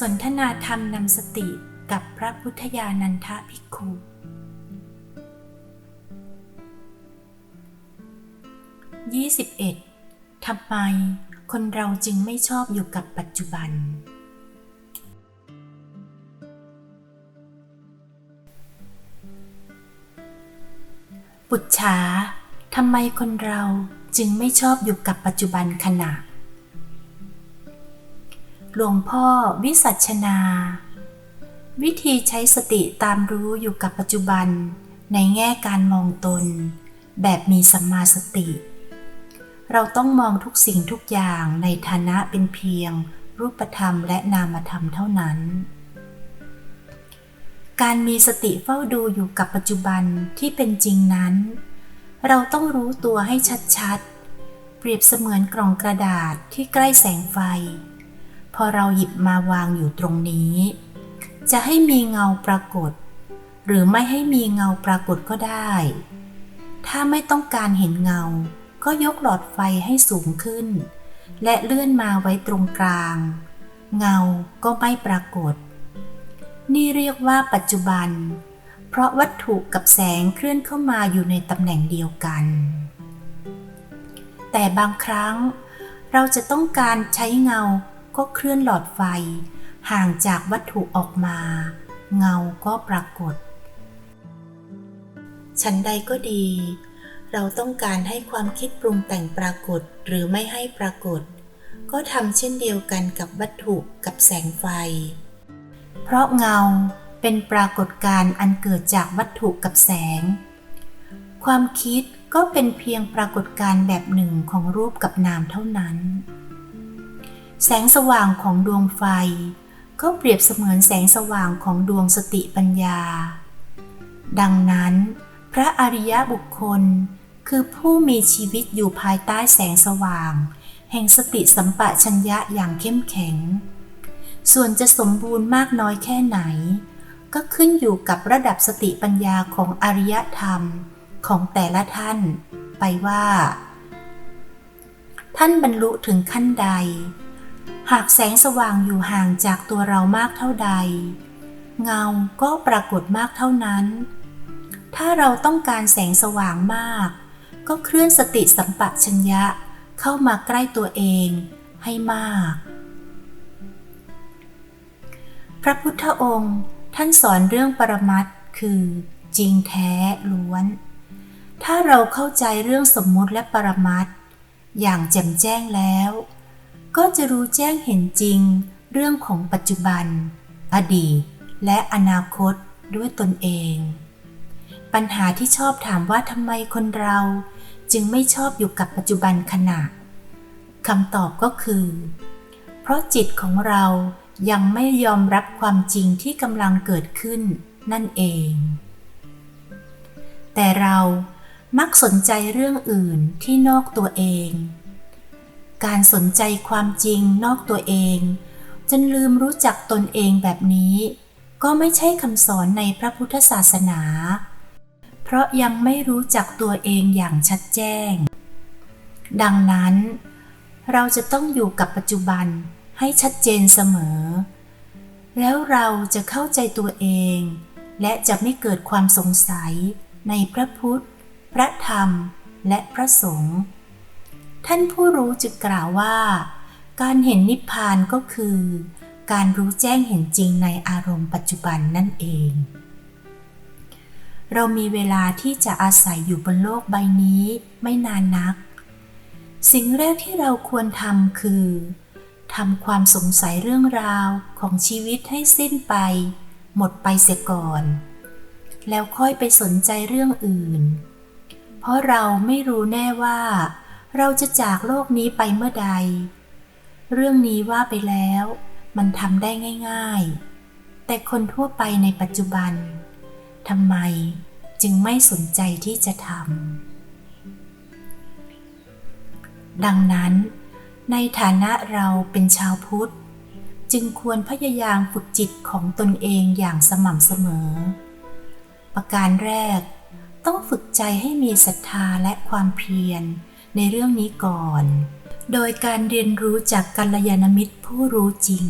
สนทนาธรรมนำสติกับพระพุทธญาณันทะภิกขุ 21. ทำไมคนเราจึงไม่ชอบอยู่กับปัจจุบัน ปุจฉาทำไมคนเราจึงไม่ชอบอยู่กับปัจจุบันขณะ หลวงพ่อวิสัชนา วิธีใช้สติตามรู้อยู่กับปัจจุบัน ในแง่การมองตน แบบมีสัมมาสติ เราต้องมองทุกสิ่งทุกอย่างในฐานะเป็นเพียง รูปธรรมและนามธรรมเท่านั้น การมีสติเฝ้าดูอยู่กับปัจจุบันที่เป็นจริงนั้น เราต้องรู้ตัวให้ชัดๆ เปรียบเสมือนกล่องกระดาษที่ใกล้แสงไฟ พอเราหยิบมาวางอยู่ตรงนี้ จะให้มีเงาปรากฏ หรือไม่ให้มีเงาปรากฏก็ได้ ถ้าไม่ต้องการเห็นเงา ก็ยกหลอดไฟให้สูงขึ้น และเลื่อนมาไว้ตรงกลาง เงาก็ไม่ปรากฏ นี่เรียกว่าปัจจุบัน เพราะวัตถุกับแสงเคลื่อนเข้ามาอยู่ในตำแหน่งเดียวกัน แต่บางครั้งเราจะต้องการใช้เงา ก็เคลื่อนหลอดไฟ ห่างจากวัตถุออกมา เงาก็ปรากฏฉันใดก็ดี เราต้องการให้ความคิดปรุงแต่งปรากฏหรือไม่ให้ปรากฏ ก็ทำเช่นเดียวกันกับวัตถุกับแสงไฟ เพราะเงาเป็นปรากฏการณ์อันเกิดจากวัตถุกับแสง ความคิดก็เป็นเพียงปรากฏการณ์แบบหนึ่งของรูปกับนามเท่านั้น แสงสว่างของดวงไฟ ก็เปรียบเสมือนแสงสว่างของดวงสติปัญญา ดังนั้น พระอริยบุคคล คือผู้มีชีวิตอยู่ภายใต้แสงสว่าง แห่งสติสัมปชัญญะอย่างเข้มแข็ง ส่วนจะสมบูรณ์มากน้อยแค่ไหน ก็ขึ้นอยู่กับระดับสติปัญญาของอริยธรรมของแต่ละท่านไปว่า ท่านบรรลุถึงขั้นใด หากแสงสว่างอยู่ห่างจากตัวเรามากเท่าใด เงาก็ปรากฏมากเท่านั้น ถ้าเราต้องการแสงสว่างมาก ก็เคลื่อนสติสัมปชัญญะเข้ามาใกล้ตัวเองให้มาก พระพุทธองค์ท่านสอนเรื่องปรมัตถ์คือจริงแท้ล้วน ถ้าเราเข้าใจเรื่องสมมุติและปรมัตถ์อย่างแจ่มแจ้งแล้ว ก็จะรู้แจ้งเห็นจริง เรื่องของปัจจุบัน อดีต และอนาคตด้วยตนเอง ปัญหาที่ชอบถามว่าทำไมคนเราจึงไม่ชอบอยู่กับปัจจุบันขณะคำตอบก็คือ เพราะจิตของเรายังไม่ยอมรับความจริงที่กำลังเกิดขึ้นนั่นเอง แต่เรามักสนใจเรื่องอื่นที่นอกตัวเอง การสนใจความจริงนอกตัวเอง จนลืมรู้จักตนเองแบบนี้ ก็ไม่ใช่คำสอนในพระพุทธศาสนา เพราะยังไม่รู้จักตัวเองอย่างชัดแจ้ง ดังนั้น เราจะต้องอยู่กับปัจจุบันให้ชัดเจนเสมอ แล้วเราจะเข้าใจตัวเอง และจะไม่เกิดความสงสัยในพระพุทธ พระธรรม และพระสงฆ์ ท่านผู้รู้จึกกล่าวว่า การเห็นนิพพานก็คือ การรู้แจ้งเห็นจริงในอารมณ์ปัจจุบันนั่นเอง เรามีเวลาที่จะอาศัยอยู่บนโลกใบนี้ไม่นานนัก สิ่งแรกที่เราควรทำคือทำความสงสัยเรื่องราวของชีวิตให้สิ้นไป หมดไปเสียก่อน แล้วค่อยไปสนใจเรื่องอื่น เพราะเราไม่รู้แน่ว่า เราจะจากโลกนี้ไปเมื่อใด เรื่องนี้ว่าไปแล้ว มันทำได้ง่าย ๆ แต่คนทั่วไปในปัจจุบันทำไมจึงไม่สนใจที่จะทำ ดังนั้น ในฐานะเราเป็นชาวพุทธ จึงควรพยายามฝึกจิตของตนเองอย่างสม่ำเสมอ ประการแรกต้องฝึกใจให้มีศรัทธาและความเพียร ในเรื่องนี้ก่อน โดยการเรียนรู้จากกัลยาณมิตรผู้รู้จริง